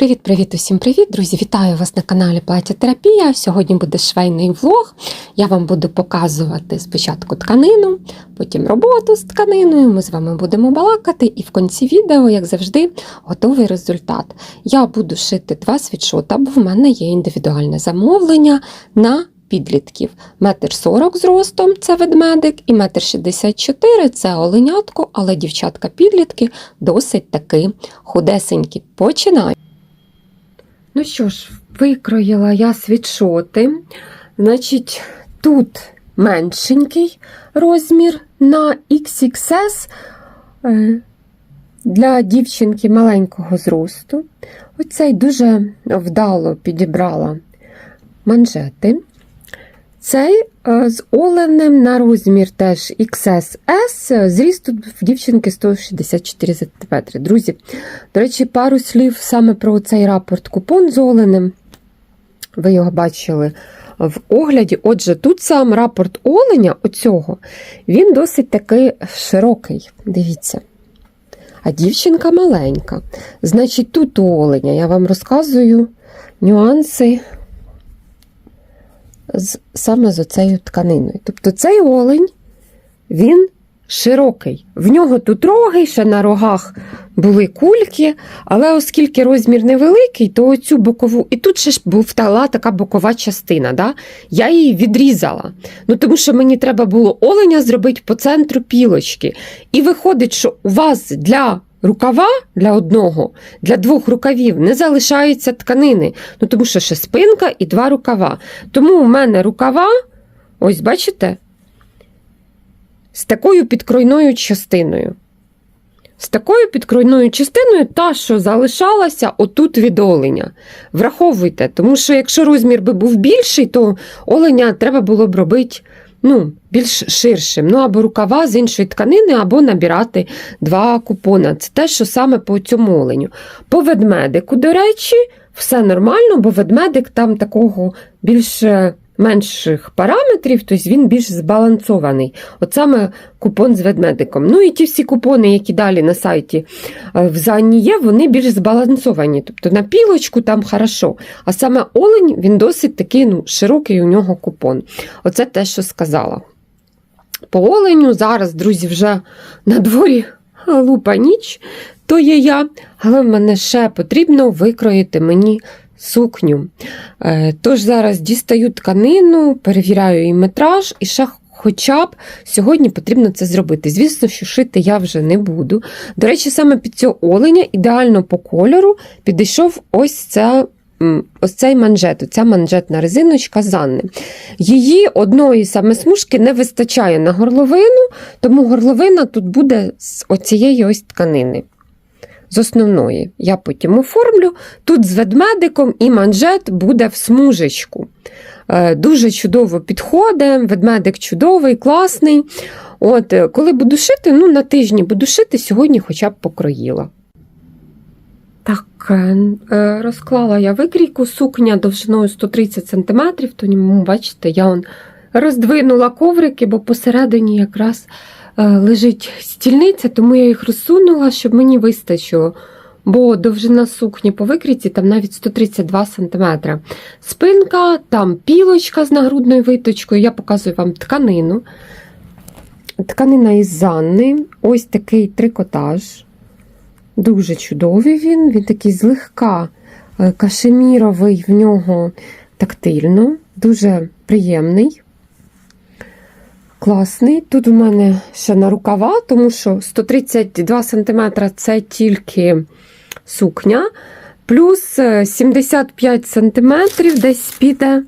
Привіт-привіт, усім привіт, друзі! Вітаю вас на каналі Плаття Терапія. Сьогодні буде швейний влог. Я вам буду показувати спочатку тканину, потім роботу з тканиною. Ми з вами будемо балакати, і в кінці відео, як завжди, готовий результат. Я буду шити два світшота, бо в мене є індивідуальне замовлення на підлітків. Метр сорок зростом це ведмедик, і метр шістдесят чотири це оленятко, але дівчатка-підлітки досить таки худесенькі. Починаю. Ну що ж, викроїла я світшоти. Значить, тут меншенький розмір на XXS е, для дівчинки маленького зросту. Оцей дуже вдало підібрала манжети. Цей е, з оленем на розмір теж XSS, зріст тут в дівчинки 164 см. Друзі, до речі, пару слів саме про цей рапорт купон з оленем. Ви його бачили в огляді. Отже, тут сам рапорт оленя, оцього, він досить такий широкий. Дивіться. А дівчинка маленька. Значить, тут у оленя я вам розказую нюанси з, саме з оцею тканиною. Тобто цей олень, він широкий. В нього тут роги, ще на рогах були кульки, але оскільки розмір невеликий, то оцю бокову, і тут ще ж була така бокова частина. Да? Я її відрізала. Ну, Тому що мені треба було оленя зробити по центру пілочки. І виходить, що у вас для рукава для одного, для двох рукавів не залишаються тканини. Ну, Тому що ще спинка і два рукава. Тому у мене рукава, ось бачите, з такою підкройною частиною. З такою підкройною частиною, та, що залишалася отут від оленя. Враховуйте, тому що якщо розмір би був більший, то оленя треба було б робити ну, більш ширшим. Ну, або рукава з іншої тканини, або набирати два купона. Це те, що саме по цьому оленю. По ведмедику, до речі, все нормально, бо ведмедик там такого більш менших параметрів, тобто він більш збалансований. От саме купон з ведмедиком. Ну і ті всі купони, які далі на сайті в Зані є, вони більш збалансовані. Тобто на пілочку там хорошо. А саме олень, він досить такий ну, широкий у нього купон. Оце те, що сказала. По оленю зараз, друзі, вже на дворі лупа ніч, то є я, але в мене ще потрібно викроїти мені сукню. Е, тож зараз дістаю тканину, перевіряю її метраж і ще хоча б сьогодні потрібно це зробити. Звісно, що шити я вже не буду. До речі, саме під цього оленя ідеально по кольору підійшов ось ця. Ось цей манжет, ця манжетна резиночка Занни. Її одної саме смужки не вистачає на горловину, тому горловина тут буде з оцієї ось тканини з основної. Я потім оформлю. Тут з ведмедиком і манжет буде в смужечку. Е, дуже чудово підходить, ведмедик чудовий, класний. От, е, Коли буду шити, ну на тижні буду шити, сьогодні хоча б покроїла. Так, е, розклала я викрійку, сукня довжиною 130 см, тому, бачите, я он роздвинула коврики, бо посередині якраз лежить стільниця, тому я їх розсунула, щоб мені вистачило. Бо довжина сукні по викрійці там навіть 132 см. Спинка, там пілочка з нагрудною виточкою. Я показую вам тканину. Тканина із Занни. Ось такий трикотаж. Дуже чудовий він. Він такий злегка е, кашеміровий в нього тактильно, дуже приємний. Класний. Тут у мене ще на рукава, тому що 132 см це тільки сукня, плюс 75 см десь піде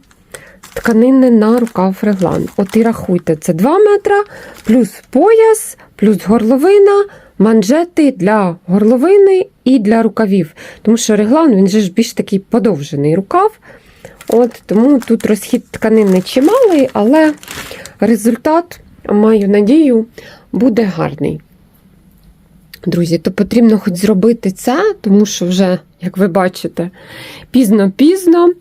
тканини на рукав реглан. От і рахуйте, це 2 метра, плюс пояс, плюс горловина, манжети для горловини і для рукавів. Тому що реглан він же ж більш такий подовжений рукав. От, Тому тут розхід тканини чималий, але результат, маю надію, буде гарний. Друзі, то потрібно хоч зробити це, тому що вже, як ви бачите, пізно-пізно.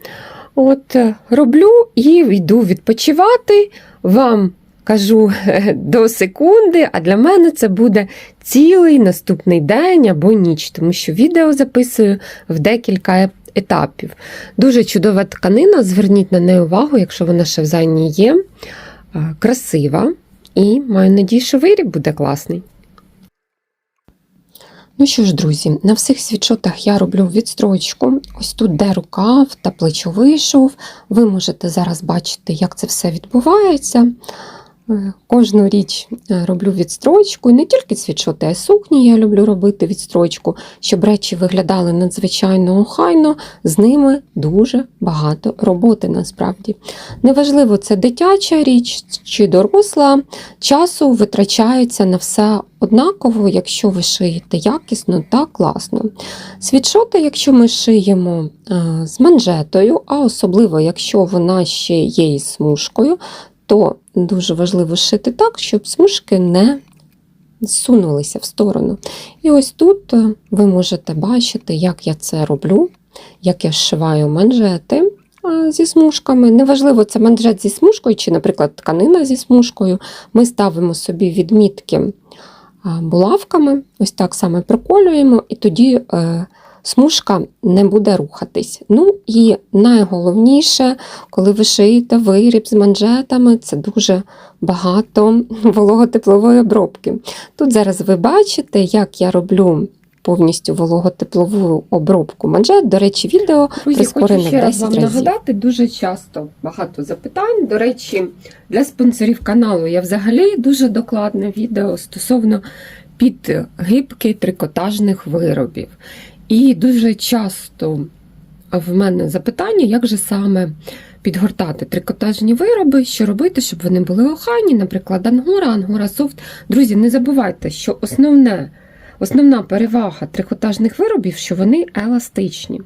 От, Роблю і йду відпочивати. Вам кажу до секунди, а для мене це буде цілий наступний день або ніч, тому що відео записую в декілька етапів. Дуже чудова тканина, зверніть на неї увагу, якщо вона ще в зайні є. Красива. І маю надію, що виріб буде класний. Ну що ж, друзі, на всіх світшотах я роблю відстрочку. Ось тут, де рукав та плечовий шов. Ви можете зараз бачити, як це все відбувається. Е, Кожну річ е, роблю відстрочку. І не тільки світшоти, а сукні я люблю робити відстрочку, щоб речі виглядали надзвичайно охайно. З ними дуже багато роботи насправді. Неважливо, це дитяча річ чи доросла, часу витрачається на все однаково, якщо ви шиєте якісно та класно. Світшоти, якщо ми шиємо е, з манжетою, а особливо, якщо вона ще є із смужкою, то дуже важливо шити так, щоб смужки не зсунулися в сторону. І ось тут е, ви можете бачити, як я це роблю, як я зшиваю манжети зі смужками. Неважливо, це манжет зі смужкою, чи, наприклад, тканина зі смужкою. Ми ставимо собі відмітки булавками, ось так саме проколюємо, і тоді е, смужка не буде рухатись. Ну і найголовніше, коли ви шиєте виріб з манжетами, це дуже багато вологотеплової обробки. Тут зараз ви бачите, як я роблю повністю вологотеплову обробку манжет. До речі, відео Друзі, хочу ще раз вам разів. нагадати, дуже часто багато запитань. До речі, для спонсорів каналу я взагалі дуже докладне відео стосовно підгибки трикотажних виробів. І дуже часто в мене запитання, як же саме підгортати трикотажні вироби, що робити, щоб вони були охайні, наприклад, ангора, ангора софт. Друзі, не забувайте, що основне. Основна перевага трикотажних виробів, що вони еластичні.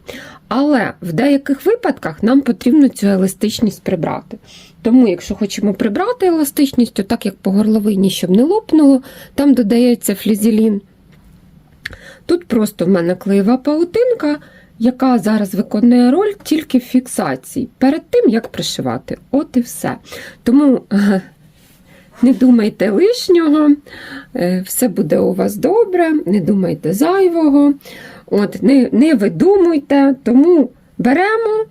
Але в деяких випадках нам потрібно цю еластичність прибрати. Тому, якщо хочемо прибрати еластичність, то так як по горловині, щоб не лопнуло, там додається флізелін. Тут просто в мене клеєва паутинка, яка зараз виконує роль тільки фіксації перед тим, як пришивати. От і все. Тому не думайте лишнього, е, все буде у вас добре, не думайте зайвого, от, не, не видумуйте, тому беремо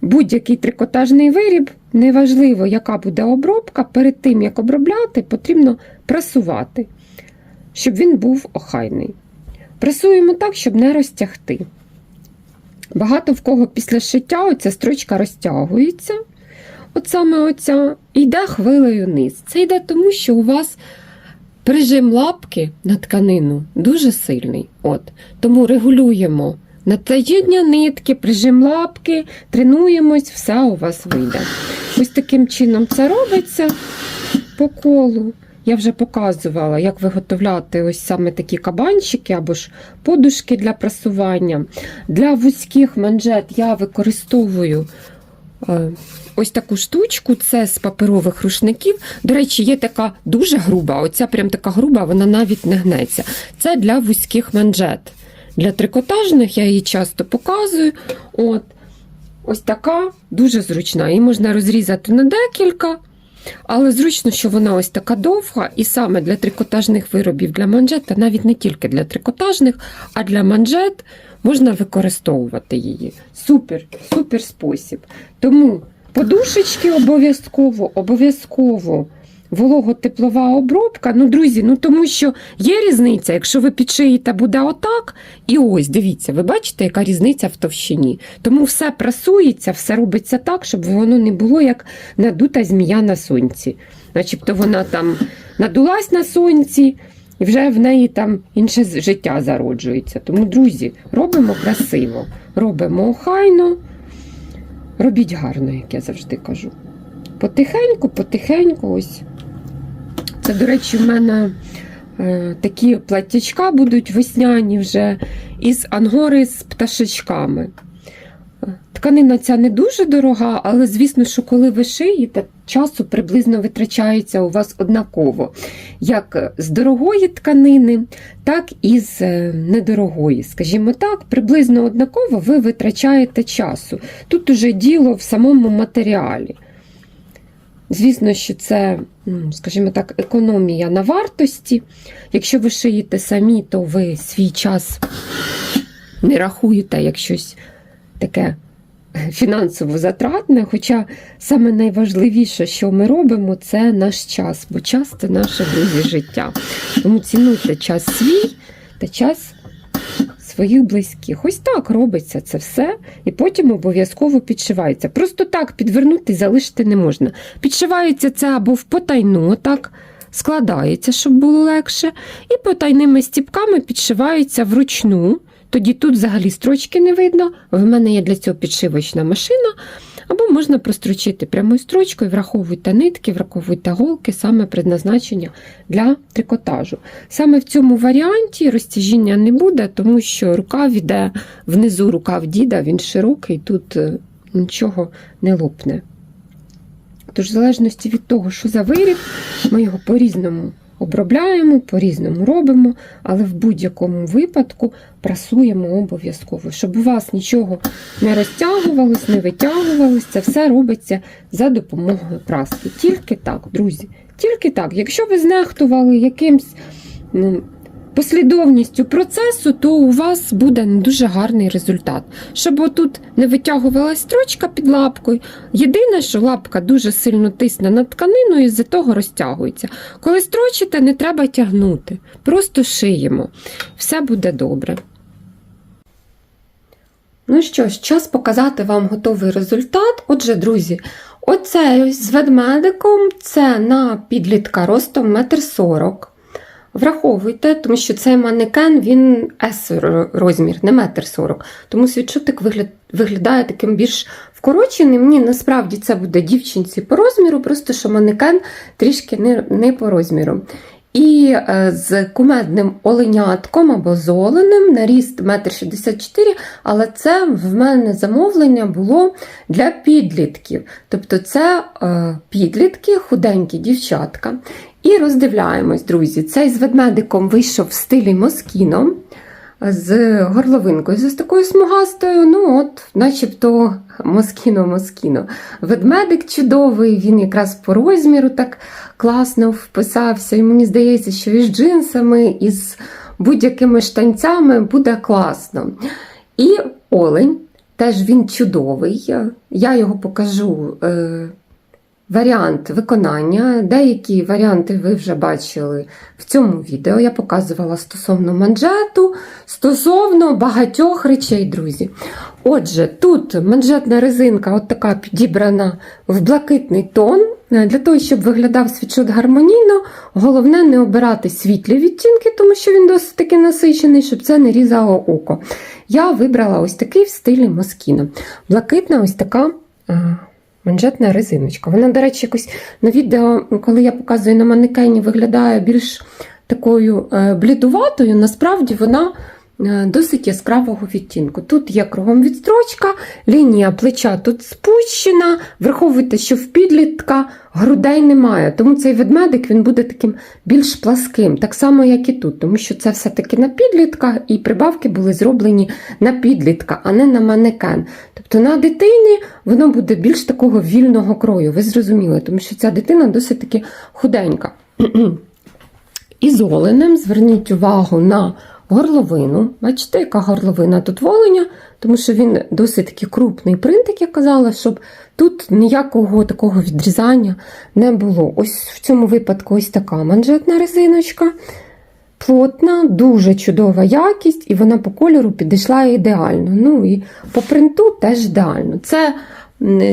будь-який трикотажний виріб, неважливо, яка буде обробка, перед тим, як обробляти, потрібно прасувати, щоб він був охайний. Прасуємо так, щоб не розтягти. Багато в кого після шиття оця строчка розтягується. От саме оця і йде хвилею низ. Це йде тому, що у вас прижим лапки на тканину дуже сильний. От. Тому регулюємо натаєдня нитки, прижим лапки, тренуємось, все у вас вийде. Ось таким чином це робиться по колу. Я вже показувала, як виготовляти ось саме такі кабанчики або ж подушки для прасування. Для вузьких манжет я використовую е, ось таку штучку, це з паперових рушників. До речі, є така дуже груба, оця прям така груба, вона навіть не гнеться. Це для вузьких манжет. Для трикотажних я її часто показую. От. Ось така дуже зручна. Її можна розрізати на декілька. Але зручно, що вона ось така довга, і саме для трикотажних виробів для манжет, та навіть не тільки для трикотажних, а для манжет можна використовувати її. Супер, супер спосіб. Тому подушечки обов'язково, обов'язково вологотеплова обробка. Ну, друзі, ну тому що є різниця, якщо ви підшиєте, буде отак. І ось, дивіться, ви бачите, яка різниця в товщині. Тому все прасується, все робиться так, щоб воно не було як надута змія на сонці. Начебто вона там надулась на сонці, і вже в неї там інше життя зароджується. Тому, друзі, робимо красиво, робимо охайно, робіть гарно, як я завжди кажу. Потихеньку, потихеньку, ось. Це, до речі, в мене е, такі платтячка будуть весняні вже із ангори з пташечками. Тканина ця не дуже дорога, але звісно, що коли ви шиєте, часу приблизно витрачається у вас однаково. Як з дорогої тканини, так і з е, недорогої. Скажімо так, приблизно однаково ви витрачаєте часу. Тут уже діло в самому матеріалі. Звісно, що це скажімо так, економія на вартості. Якщо ви шиєте самі, то ви свій час не рахуєте як щось таке фінансово затратне. Хоча саме найважливіше, що ми робимо, це наш час, бо час це наше друзі життя. Тому цінуйте час свій та час своїх близьких. Ось так робиться це все, і потім обов'язково підшивається. Просто так підвернути залишити не можна. Підшивається це або в потайну, так складається, щоб було легше, і потайними стіпками підшивається вручну. Тоді тут взагалі строчки не видно. В мене є для цього підшивочна машина. Або можна прострочити прямою строчкою, враховуйте нитки, враховуйте голки, саме предназначення для трикотажу. Саме в цьому варіанті розтяжіння не буде, тому що рукав іде внизу рукав діда, він широкий, тут е, нічого не лопне. Тож, в залежності від того, що за виріб, ми його по-різному обробляємо, по-різному робимо, але в будь-якому випадку прасуємо обов'язково, щоб у вас нічого не розтягувалось, не витягувалось, це все робиться за допомогою праски. Тільки так, друзі, тільки так. Якщо ви знехтували якимсь ну, послідовністю процесу, то у вас буде дуже гарний результат. Щоб отут не витягувалась строчка під лапкою. Єдине, що лапка дуже сильно тисне на тканину і з-за того розтягується. Коли строчите, не треба тягнути. Просто шиємо. Все буде добре. Ну що ж, час показати вам готовий результат. Отже, друзі, ось з ведмедиком це на підлітка ростом 1,40 м. Враховуйте, тому що цей манекен він S розмір, не 1,40 м. Тому світшотик вигляд, виглядає таким більш вкороченим. Ні, насправді це буде дівчинці по розміру, просто що манекен трішки не, не по розміру. І е, з кумедним оленятком або з оленем на ріст 1,64 м, але це в мене замовлення було для підлітків. Тобто це е, підлітки, худенькі дівчатка. І роздивляємось, друзі. Цей з ведмедиком вийшов в стилі Москіно з горловинкою, з такою смугастою. Ну, от, начебто Москіно-Москіно. Ведмедик чудовий, він якраз по розміру так класно вписався. І мені здається, що із джинсами, і з будь-якими штанцями буде класно. І олень, теж він чудовий. Я його покажу. Е- Варіант виконання. Деякі варіанти ви вже бачили в цьому відео. Я показувала стосовно манжету, стосовно багатьох речей, друзі. Отже, тут манжетна резинка, от така підібрана в блакитний тон. Для того, щоб виглядав світшот гармонійно, головне не обирати світлі відтінки, тому що він досить таки насичений, щоб це не різало око. Я вибрала ось такий в стилі Москіно. Блакитна ось така. Манжетна резиночка. Вона, до речі, якось на відео, коли я показую на манекені, виглядає більш такою е, блідуватою. Насправді вона е, досить яскравого відтінку. Тут є кругом відстрочка, лінія плеча тут спущена. Враховуйте, що в підлітка грудей немає, тому цей ведмедик він буде таким більш пласким, так само, як і тут, тому що це все-таки на підлітка, і прибавки були зроблені на підлітка, а не на манекен. Тобто на дитині воно буде більш такого вільного крою, ви зрозуміли, тому що ця дитина досить таки худенька. І з оленем зверніть увагу на горловину. Бачите, яка горловина тут воленя, тому що він досить такий крупний принт, як я казала, щоб тут ніякого такого відрізання не було. Ось в цьому випадку ось така манжетна резиночка. Плотна, дуже чудова якість, і вона по кольору підійшла ідеально. Ну і по принту теж ідеально. Це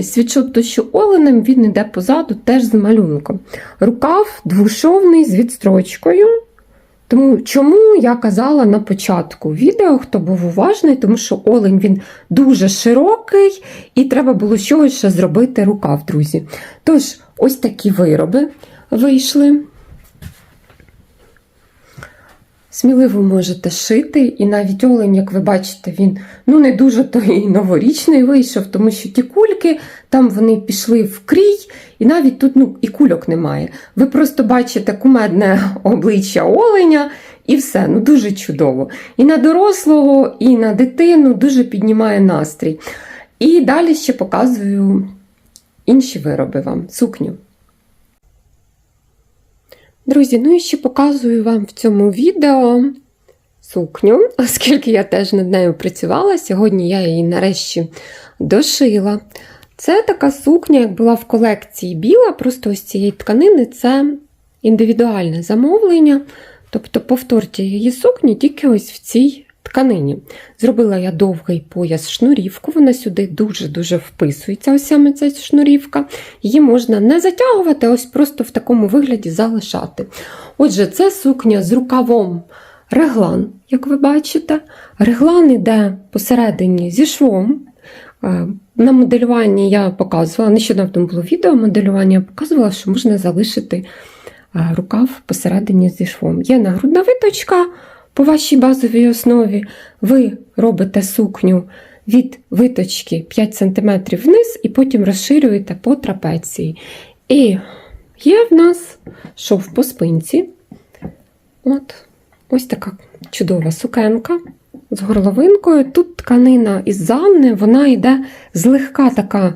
світшот, то що оленем, він йде позаду теж з малюнком. Рукав двошовний з відстрочкою. Тому чому я казала на початку відео, хто був уважний, тому що олень він дуже широкий, і треба було чогось ще зробити рукав, друзі. Тож, ось такі вироби вийшли. Сміливо можете шити, і навіть олень, як ви бачите, він ну не дуже той новорічний вийшов, тому що ті кульки там вони пішли в крій, і навіть тут ну, і кульок немає. Ви просто бачите кумедне обличчя оленя, і все, ну дуже чудово. І на дорослого, і на дитину дуже піднімає настрій. І далі ще показую інші вироби вам, сукню. Друзі, ну і ще показую вам в цьому відео сукню, оскільки я теж над нею працювала. Сьогодні я її нарешті дошила. Це така сукня, як була в колекції біла, просто ось цієї тканини це індивідуальне замовлення. Тобто повторте її сукню тільки ось в цій тканині. Зробила я довгий пояс шнурівку, вона сюди дуже-дуже вписується, ось саме ця шнурівка. Її можна не затягувати, ось просто в такому вигляді залишати. Отже, це сукня з рукавом реглан, як ви бачите. Реглан іде посередині зі швом. Е, На моделюванні я показувала, нещодавно було відео моделювання, я показувала, що можна залишити е, рукав посередині зі швом. Є нагрудна виточка по вашій базовій основі. Ви робите сукню від виточки 5 см вниз і потім розширюєте по трапеції. І є в нас шов по спинці. От, ось така чудова сукенка з горловинкою. Тут тканина із замни, вона йде злегка така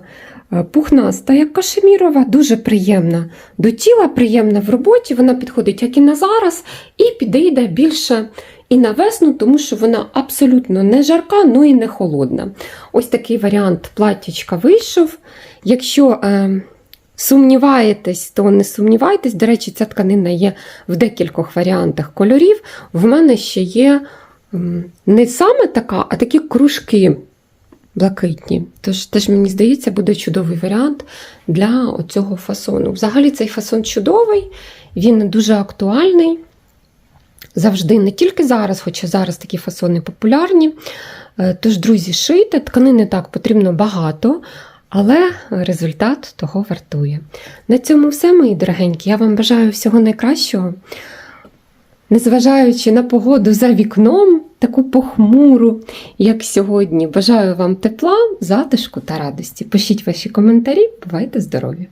пухнаста, як кашемірова, дуже приємна. До тіла приємна в роботі, вона підходить як і на зараз, і підійде більше і на весну, тому що вона абсолютно не жарка, ну і не холодна. Ось такий варіант платтячка вийшов. Якщо е, сумніваєтесь, то не сумнівайтесь. До речі, ця тканина є в декількох варіантах кольорів. В мене ще є не саме така, а такі кружки блакитні. Тож теж мені здається, буде чудовий варіант для цього фасону. Взагалі цей фасон чудовий, він дуже актуальний. Завжди, не тільки зараз, хоча зараз такі фасони популярні. Е, Тож, друзі, шийте, тканини так потрібно багато, але результат того вартує. На цьому все, мої дорогенькі. Я вам бажаю всього найкращого. Незважаючи на погоду за вікном, таку похмуру, як сьогодні, бажаю вам тепла, затишку та радості. Пишіть ваші коментарі, бувайте здорові!